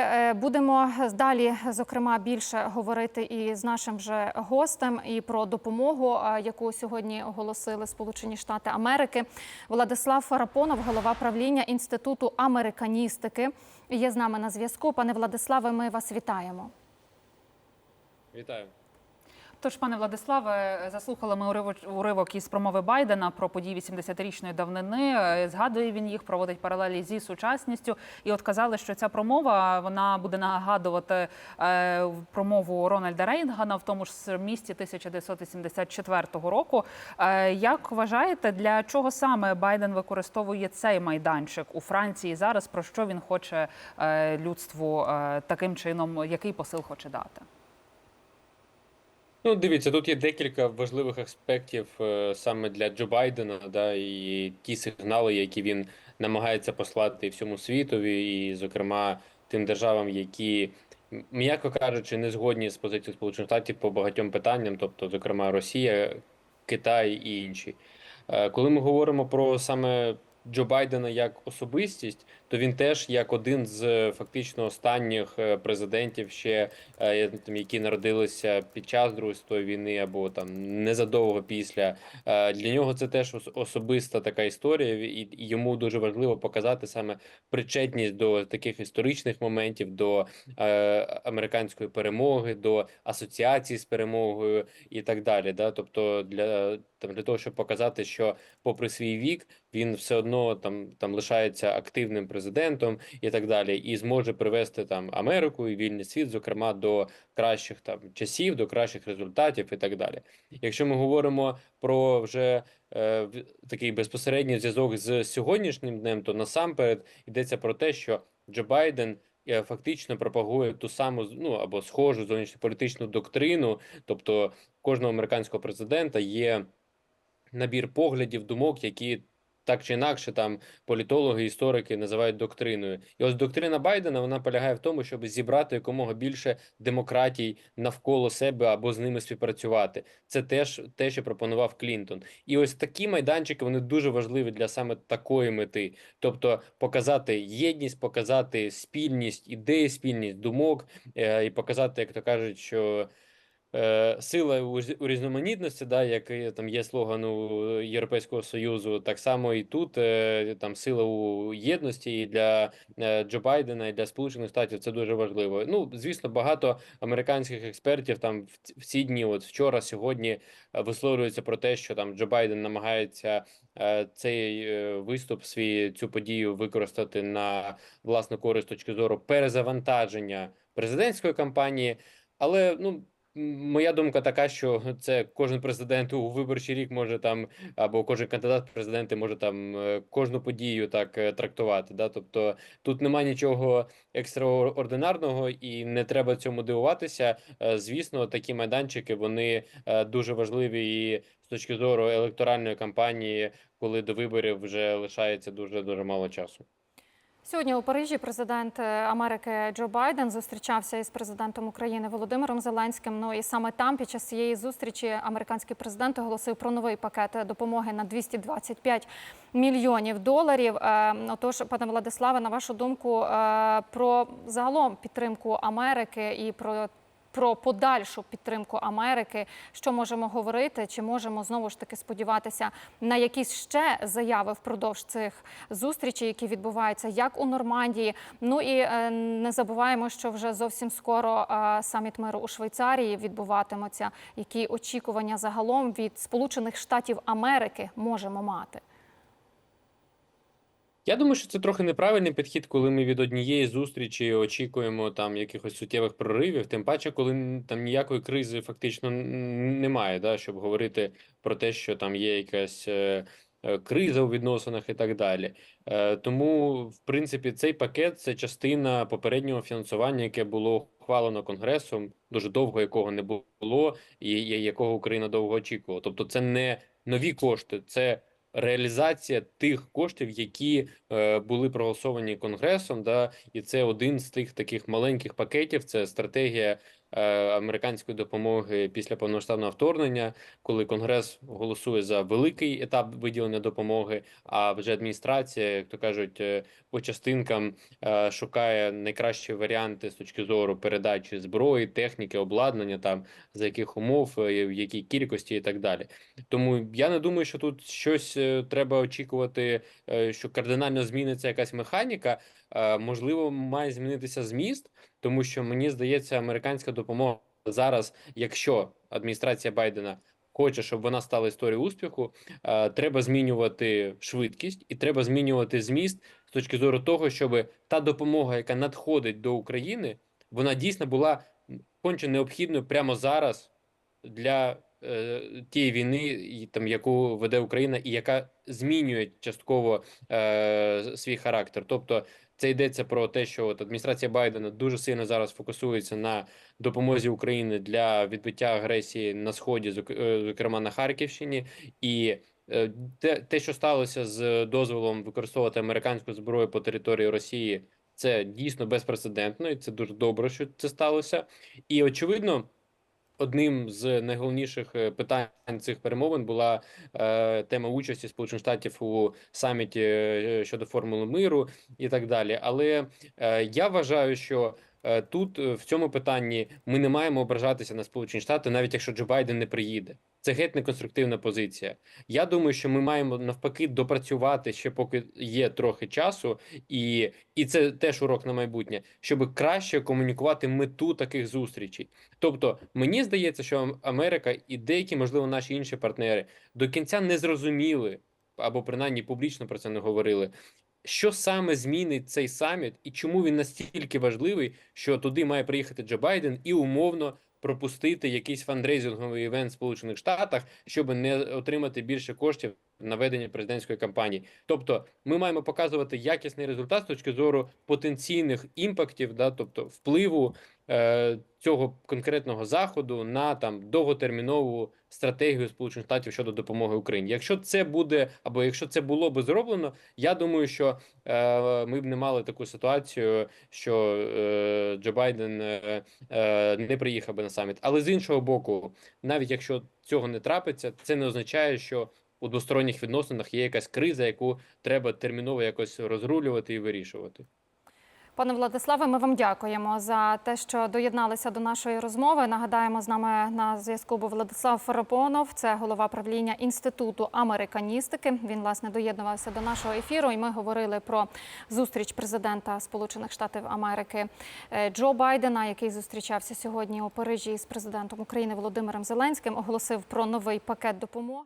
е, будемо далі, зокрема, більше говорити і з нашим вже гостем, і про допомогу, е, яку сьогодні оголосили Сполучені Штати Америки. Владислав Фарапонов, голова правління інституту американістики, є з нами на зв'язку. Пане Владиславе, ми вас вітаємо. Вітаю. Тож, пане Владиславе, заслухали ми уривок- із промови Байдена про події 80-річної давнини. Е, Згадує він їх, проводить паралелі зі сучасністю. І от казали, що ця промова вона буде нагадувати е, промову Рональда Рейнгана в тому ж місті 1984 року. Е, як вважаєте, для чого саме Байден використовує цей майданчик у Франції зараз? Про що він хоче людству таким чином, який посил хоче дати? Ну, дивіться, тут є декілька важливих аспектів е, саме для Джо Байдена, да, і ті сигнали, які він намагається послати всьому світові, і, зокрема, тим державам, які, м'яко кажучи, не згодні з позицією Сполучених Штатів по багатьом питанням, тобто, зокрема, Росія, Китай і інші. Е, Коли ми говоримо про саме Джо Байдена як особистість, то він теж як один з е, фактично останніх е, президентів ще е, там, які народилися під час Другої світової війни або там незадовго після. Для нього це теж особиста така історія, і йому дуже важливо показати саме причетність до таких історичних моментів, до американської перемоги, до асоціації з перемогою і так далі. Да? Тобто для там для того, щоб показати, що попри свій вік він все одно там там лишається активним президентом і так далі, і зможе привести там Америку і вільний світ, зокрема, до кращих там часів, до кращих результатів і так далі. Якщо ми говоримо про вже е, такий безпосередній зв'язок з сьогоднішнім днем, то насамперед йдеться про те, що Джо Байден. е, Фактично пропагує ту саму ну або схожу зовнішньополітичну доктрину, тобто кожного американського президента є набір поглядів, думок, які так чи інакше там політологи, історики називають доктриною. І ось доктрина Байдена вона полягає в тому, щоб зібрати якомога більше демократій навколо себе або з ними співпрацювати. Це теж те, що пропонував Клінтон. І ось такі майданчики вони дуже важливі для саме такої мети, тобто показати єдність, показати спільність ідеї, спільність думок, е, і показати, як то кажуть, що. Е, Сила у різ- у різноманітності, да, як там є слоган у Європейського Союзу, так само і тут е, там сила у єдності і для е, Джо Байдена, і для Сполучених Штатів це дуже важливо. Ну, звісно, багато американських експертів там в, в ці дні, от вчора, сьогодні, висловлюються про те, що там Джо Байден намагається цей виступ, свій цю подію використати на власну користь точки зору перезавантаження президентської кампанії. Але ну моя думка така, що це кожен президент у виборчий рік може там, або кожен кандидат президенти може там е, кожну подію так е, трактувати. Да? Тобто тут немає нічого екстраординарного і не треба цьому дивуватися. Е, Звісно, такі майданчики вони дуже важливі і з точки зору електоральної кампанії, коли до виборів вже лишається дуже дуже мало часу. Сьогодні у Парижі президент е, Америки Джо Байден зустрічався із президентом України Володимиром Зеленським. Ну і саме там, під час цієї зустрічі, американський президент оголосив про новий пакет допомоги на 225 мільйонів доларів. Е, Отож, пане Владиславе, на вашу думку, е, про загалом підтримку Америки і про. Про подальшу підтримку Америки, що можемо говорити, чи можемо знову ж таки сподіватися на якісь ще заяви впродовж цих зустрічей, які відбуваються як у Нормандії. Ну і е, не забуваємо, що вже зовсім скоро е, саміт миру у Швейцарії відбуватиметься. Які очікування загалом від Сполучених Штатів Америки можемо мати? Я думаю, що це трохи неправильний підхід, коли ми від однієї зустрічі очікуємо там якихось суттєвих проривів, тим паче, коли там ніякої кризи фактично немає, да, щоб говорити про те, що там є якась е, е, криза у відносинах і так далі. Е, Тому, в принципі, цей пакет це частина попереднього фінансування, яке було ухвалено Конгресом, дуже довго якого не було, і якого Україна довго очікувала. Тобто, це не нові кошти, це реалізація тих коштів, які е, були проголосовані Конгресом, да, і це один з тих таких маленьких пакетів. Це стратегія американської допомоги після повноштабного вторгнення, коли Конгрес голосує за великий етап виділення допомоги, а вже адміністрація, як то кажуть, е, по частинкам е, шукає найкращі варіанти з точки зору передачі зброї, техніки, обладнання, там за яких умов, е, в якій кількості і так далі. Тому я не думаю, що тут щось е, треба очікувати, е, що кардинально зміниться якась механіка. Е, Можливо, має змінитися зміст, тому що мені здається, американська допомога зараз, якщо адміністрація Байдена хоче, щоб вона стала історією успіху, е, треба змінювати швидкість і треба змінювати зміст з точки зору того, щоб та допомога, яка надходить до України, вона дійсно була конче необхідною прямо зараз для тієї війни, там, яку веде Україна, і яка змінює частково е, свій характер. Тобто, це йдеться про те, що от адміністрація Байдена дуже сильно зараз фокусується на допомозі України для відбиття агресії на сході, е, зокрема на Харківщині, і е, те, те, що сталося з дозволом використовувати американську зброю по території Росії, це дійсно безпрецедентно, і це дуже добре, що це сталося. І очевидно, одним з найголовніших е, питань цих перемовин була е, тема участі Сполучених Штатів у саміті е, щодо формули миру і так далі. Але е, я вважаю, що е, тут е, в цьому питанні ми не маємо ображатися на Сполучені Штати, навіть якщо Джо Байден не приїде. Це геть неконструктивна позиція. Я думаю, що ми маємо навпаки допрацювати ще поки є трохи часу, і, і це теж урок на майбутнє, щоб краще комунікувати мету таких зустрічей. Тобто, мені здається, що Америка і деякі, можливо, наші інші партнери до кінця не зрозуміли або принаймні публічно про це не говорили. Що саме змінить цей саміт, і чому він настільки важливий, що туди має приїхати Джо Байден і умовно пропустити якийсь фандрейзинговий івент в Сполучених Штатах, щоб не отримати більше коштів на ведення президентської кампанії. Тобто, ми маємо показувати якісний результат з точки зору потенційних імпактів, да, тобто впливу е, цього конкретного заходу на там довготермінову стратегію Сполучених Штатів щодо допомоги Україні. Якщо це буде або якщо це було би зроблено, я думаю, що е, ми б не мали таку ситуацію, що е, Джо Байден е, е, не приїхав би на саміт. Але з іншого боку, навіть якщо цього не трапиться, це не означає, що у двосторонніх відносинах є якась криза, яку треба терміново якось розрулювати і вирішувати. Пане Владиславе, ми вам дякуємо за те, що доєдналися до нашої розмови. Нагадаємо, з нами на зв'язку був Владислав Фарапонов, це голова правління інституту американістики. Він власне доєднувався до нашого ефіру, і ми говорили про зустріч президента Сполучених Штатів Америки е, Джо Байдена, який зустрічався сьогодні у Парижі з президентом України Володимиром Зеленським. Оголосив про новий пакет допомоги.